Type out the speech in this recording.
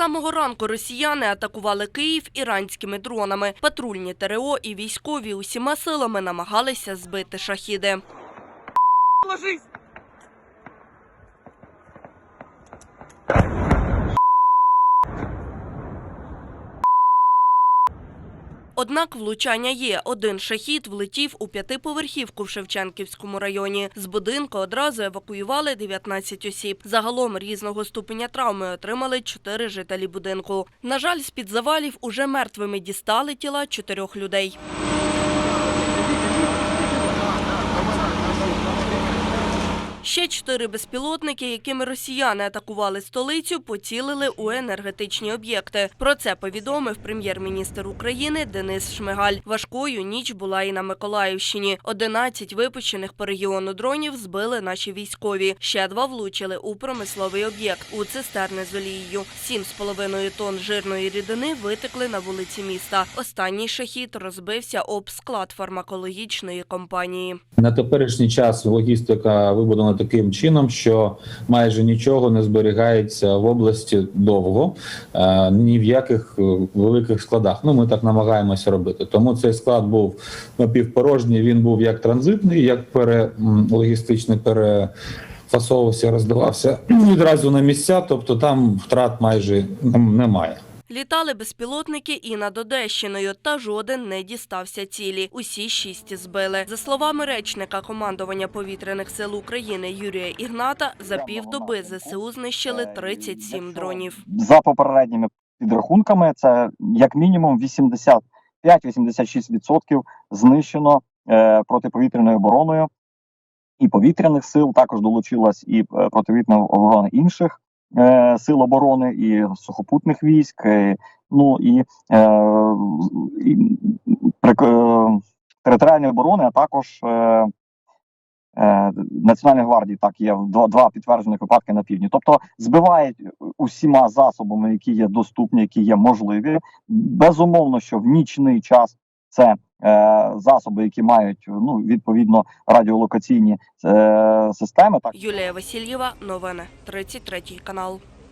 самого ранку росіяни атакували Київ іранськими дронами. Патрульні ТРО і військові усіма силами намагалися збити шахіди. Ложись! Однак влучання є. Один шахід влетів у п'ятиповерхівку в Шевченківському районі. З будинку одразу евакуювали 19 осіб. Загалом різного ступеня травми отримали чотири жителі будинку. На жаль, з-під завалів уже мертвими дістали тіла чотирьох людей. Ще чотири безпілотники, якими росіяни атакували столицю, поцілили у енергетичні об'єкти. Про це повідомив прем'єр-міністр України Денис Шмигаль. Важкою ніч була і на Миколаївщині. 11 випущених по регіону дронів збили наші військові. Ще два влучили у промисловий об'єкт у цистерни з олією. 7,5 тонн жирної рідини витекли на вулиці міста. Останній шахід розбився об склад фармакологічної компанії. На теперішній час логістика вибудована таким чином, що майже нічого не зберігається в області довго, е, ні в яких е, великих складах. Ну ми так намагаємося робити. Тому цей склад був напівпорожній. Він був як транзитний, як пере логістичний перефасовувався, роздавався відразу на місця. Тобто там втрат майже немає. Літали безпілотники і над Одещиною, та жоден не дістався цілі. Усі шість збили. За словами речника командування повітряних сил України Юрія Ігната, за півдоби ЗСУ знищили 37 дронів. за попередніми підрахунками, це як мінімум 85-86% знищено е, протиповітряною обороною і повітряних сил. Також долучилась і е, протиповітряна оборона інших е, сил оборони, і сухопутних військ. е, ну і, е, і прик- е, територіальної оборони, а також. Е, е, Національної гвардії так є два, два підтверджених випадки на півдні. Тобто збивають усіма засобами, які є доступні, які є можливі. Безумовно, що в нічний час це засоби, які мають ну відповідно радіолокаційні е, системи. Так Юлія Васильєва, новини 33 канал.